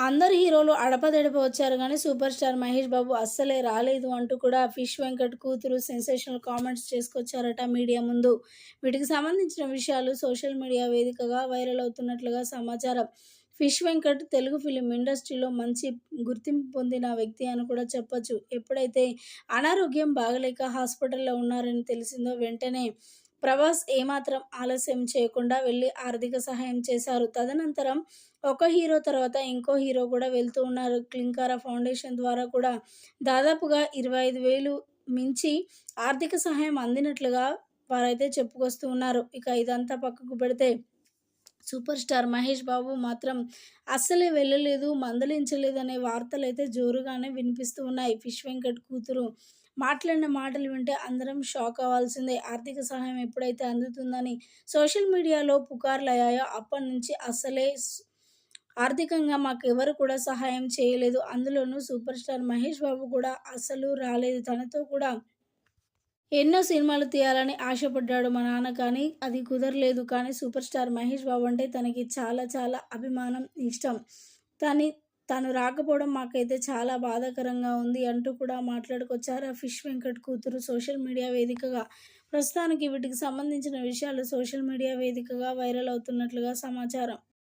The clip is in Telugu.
అందరు హీరోలు అడపదడప వచ్చారు కానీ సూపర్ స్టార్ మహేష్ బాబు అస్సలే రాలేదు అంటూ కూడా ఫిష్ వెంకట్ కూతురు సెన్సేషనల్ కామెంట్స్ చేసుకొచ్చారట మీడియా ముందు. వీటికి సంబంధించిన విషయాలు సోషల్ మీడియా వేదికగా వైరల్ అవుతున్నట్లుగా సమాచారం. ఫిష్ వెంకట్ తెలుగు ఫిలిం ఇండస్ట్రీలో మంచి గుర్తింపు పొందిన వ్యక్తి అని కూడా చెప్పొచ్చు. ఎప్పుడైతే అనారోగ్యం బాగలేక హాస్పిటల్లో ఉన్నారని తెలిసిందో వెంటనే ప్రభాస్ ఏమాత్రం ఆలస్యం చేయకుండా వెళ్ళి ఆర్థిక సహాయం చేశారు. తదనంతరం ఒక హీరో తర్వాత ఇంకో హీరో కూడా వెళ్తూ ఉన్నారు. క్లింకారా ఫౌండేషన్ ద్వారా కూడా దాదాపుగా ఇరవై ఐదు వేలు మించి ఆర్థిక సహాయం అందినట్లుగా వారైతే చెప్పుకొస్తూ ఉన్నారు. ఇక ఇదంతా పక్కకు పెడితే సూపర్ స్టార్ మహేష్ బాబు మాత్రం అస్సలే వెళ్ళలేదు మందలించలేదు అనే వార్తలు అయితే జోరుగానే వినిపిస్తూ ఉన్నాయి. ఫిష్ వెంకట్ కూతురు మాట్లాడిన మాటలు వింటే అందరం షాక్ అవ్వాల్సిందే. ఆర్థిక సహాయం ఎప్పుడైతే అందుతుందని సోషల్ మీడియాలో పుకార్లు అయ్యాయో అప్పటి నుంచి అస్సలే ఆర్థికంగా మాకు ఎవరు కూడా సహాయం చేయలేదు. అందులోనూ సూపర్ స్టార్ మహేష్ బాబు కూడా అసలు రాలేదు. తనతో కూడా ఎన్నో సినిమాలు తీయాలని ఆశపడ్డాడు మా నాన్న కానీ అది కుదరలేదు. కానీ సూపర్ స్టార్ మహేష్ బాబు అంటే తనకి చాలా చాలా అభిమానం ఇష్టం. తని తను రాకపోవడం మాకైతే చాలా బాధాకరంగా ఉంది అంటూ కూడా మాట్లాడుకొచ్చారు ఆ ఫిష్ వెంకట్ కూతురు సోషల్ మీడియా వేదికగా. ప్రస్తుతానికి వీటికి సంబంధించిన విషయాలు సోషల్ మీడియా వేదికగా వైరల్ అవుతున్నట్లుగా సమాచారం.